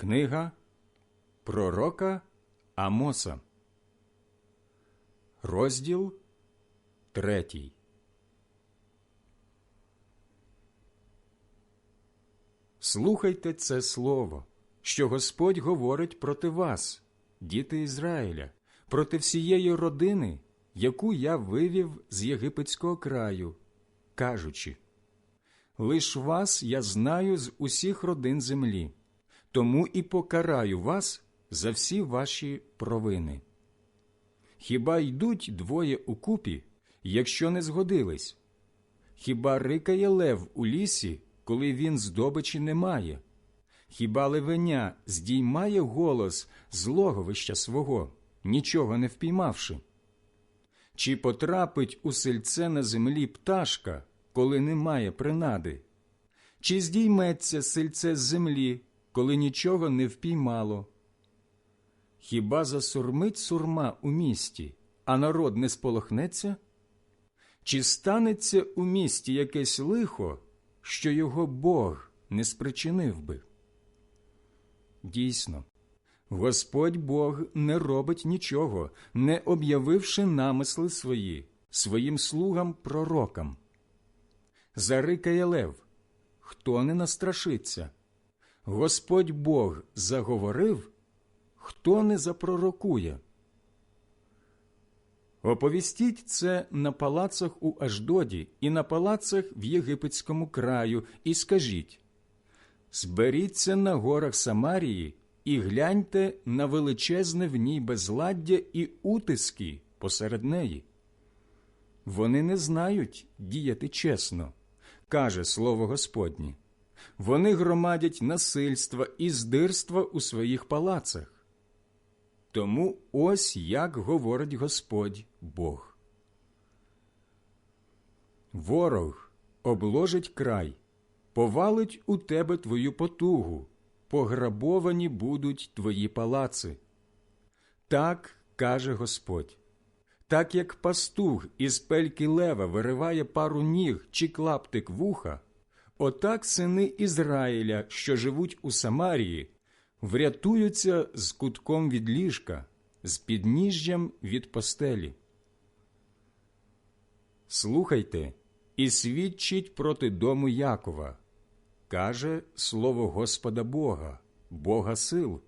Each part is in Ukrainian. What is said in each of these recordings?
Книга Пророка Амоса, розділ третій. Слухайте це слово, що Господь говорить проти вас, діти Ізраїля, проти всієї родини, яку я вивів з єгипетського краю, кажучи Лиш вас я знаю з усіх родин землі, тому і покараю вас за всі ваші провини. Хіба йдуть двоє укупі, якщо не згодились? Хіба рикає лев у лісі, коли він здобичі не має? Хіба левеня здіймає голос з логовища свого, нічого не впіймавши? Чи потрапить у сельце на землі пташка, коли немає принади? Чи здійметься сельце з землі, коли нічого не впіймало? Хіба засурмить сурма у місті, а народ не сполохнеться? Чи станеться у місті якесь лихо, що його Бог не спричинив би? Дійсно, Господь Бог не робить нічого, не об'явивши намисли свої своїм слугам пророкам. Зарикає лев, хто не настрашиться? Господь Бог заговорив, хто не запророкує? Оповістіть це на палацах у Аждоді і на палацах в Єгипетському краю, і скажіть Зберіться на горах Самарії і гляньте на величезне в ній безладдя і утиски посеред неї. Вони не знають діяти чесно, каже слово Господнє. Вони громадять насильства і здирства у своїх палацах. Тому ось як говорить Господь Бог. Ворог обложить край, повалить у тебе твою потугу, пограбовані будуть твої палаци. Так каже Господь. Так як пастух із пельки лева вириває пару ніг чи клаптик вуха, отак сини Ізраїля, що живуть у Самарії, врятуються з кутком від ліжка, з підніжжям від постелі. Слухайте і свідчіть проти дому Якова, каже слово Господа Бога, Бога сил.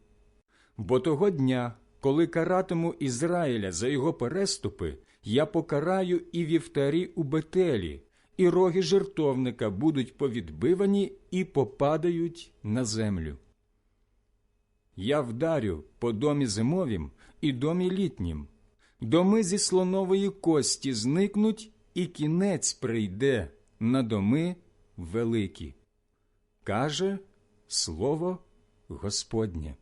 Бо того дня, коли каратиму Ізраїля за його переступи, я покараю і вівтарі у Бетелі, і роги жертовника будуть повідбивані і попадають на землю. Я вдарю по домі зимовім і домі літнім, доми зі слонової кості зникнуть, і кінець прийде на доми великі, каже слово Господнє.